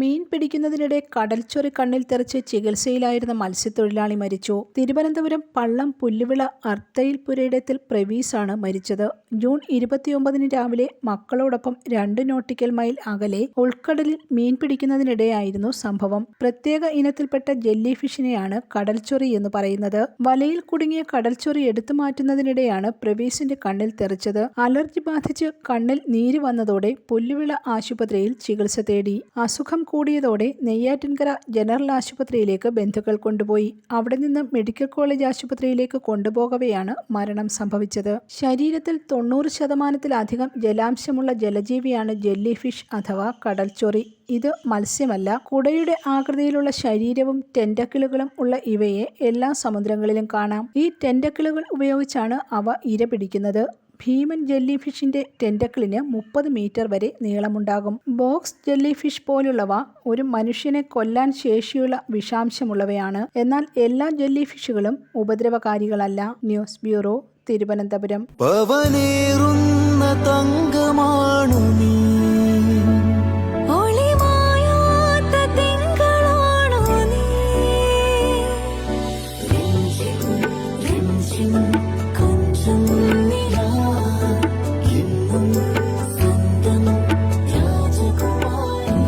മീൻ പിടിക്കുന്നതിനിടെ കടൽച്ചൊറി കണ്ണിൽ തെറിച്ച് ചികിത്സയിലായിരുന്ന മത്സ്യത്തൊഴിലാളി മരിച്ചു. തിരുവനന്തപുരം പള്ളം പുല്ലുവിള അർത്തയിൽ പുരയിടത്തിൽ പ്രവീസാണ് മരിച്ചത്. ജൂൺ ഇരുപത്തിയൊമ്പതിന് രാവിലെ മക്കളോടൊപ്പം രണ്ട് നോട്ടിക്കൽ മൈൽ അകലെ ഉൾക്കടലിൽ മീൻ പിടിക്കുന്നതിനിടെയായിരുന്നു സംഭവം. പ്രത്യേക ഇനത്തിൽപ്പെട്ട ജെല്ലി ഫിഷിനെയാണ് കടൽച്ചൊറി എന്ന് പറയുന്നത്. വലയിൽ കുടുങ്ങിയ കടൽച്ചൊറി എടുത്തു മാറ്റുന്നതിനിടെയാണ് പ്രവീസിന്റെ കണ്ണിൽ തെറിച്ചത്. അലർജി ബാധിച്ച് കണ്ണിൽ നീര് വന്നതോടെ പുല്ലുവിള ആശുപത്രിയിൽ ചികിത്സ തേടി. അസുഖം കൂടിയതോടെ നെയ്യാറ്റിൻകര ജനറൽ ആശുപത്രിയിലേക്ക് ബന്ധുക്കൾ കൊണ്ടുപോയി. അവിടെ നിന്ന് മെഡിക്കൽ കോളേജ് ആശുപത്രിയിലേക്ക് കൊണ്ടുപോകവെയാണ് മരണം സംഭവിച്ചത്. ശരീരത്തിൽ തൊണ്ണൂറ് ശതമാനത്തിലധികം ജലാംശമുള്ള ജലജീവിയാണ് ജെല്ലി ഫിഷ് അഥവാ കടൽച്ചൊറി. ഇത് മത്സ്യമല്ല കുടയുടെ ആകൃതിയിലുള്ള ശരീരവും ടെൻഡക്കിളുകളും ഉള്ള ഇവയെ എല്ലാ സമുദ്രങ്ങളിലും കാണാം. ഈ ടെൻഡക്കിളുകൾ ഉപയോഗിച്ചാണ് അവ ഇര പിടിക്കുന്നത്. ഭീമൻ ജെല്ലി ഫിഷിന്റെ ടെൻഡക്കിളിന് മുപ്പത് മീറ്റർ വരെ നീളമുണ്ടാകും. ബോക്സ് ജെല്ലി ഫിഷ് പോലുള്ളവ ഒരു മനുഷ്യനെ കൊല്ലാൻ ശേഷിയുള്ള വിഷാംശമുള്ളവയാണ്. എന്നാൽ എല്ലാ ജെല്ലി ഫിഷുകളും ഉപദ്രവകാരികളല്ല. News bureau Thiruvananthapuram. രാജകുമാരി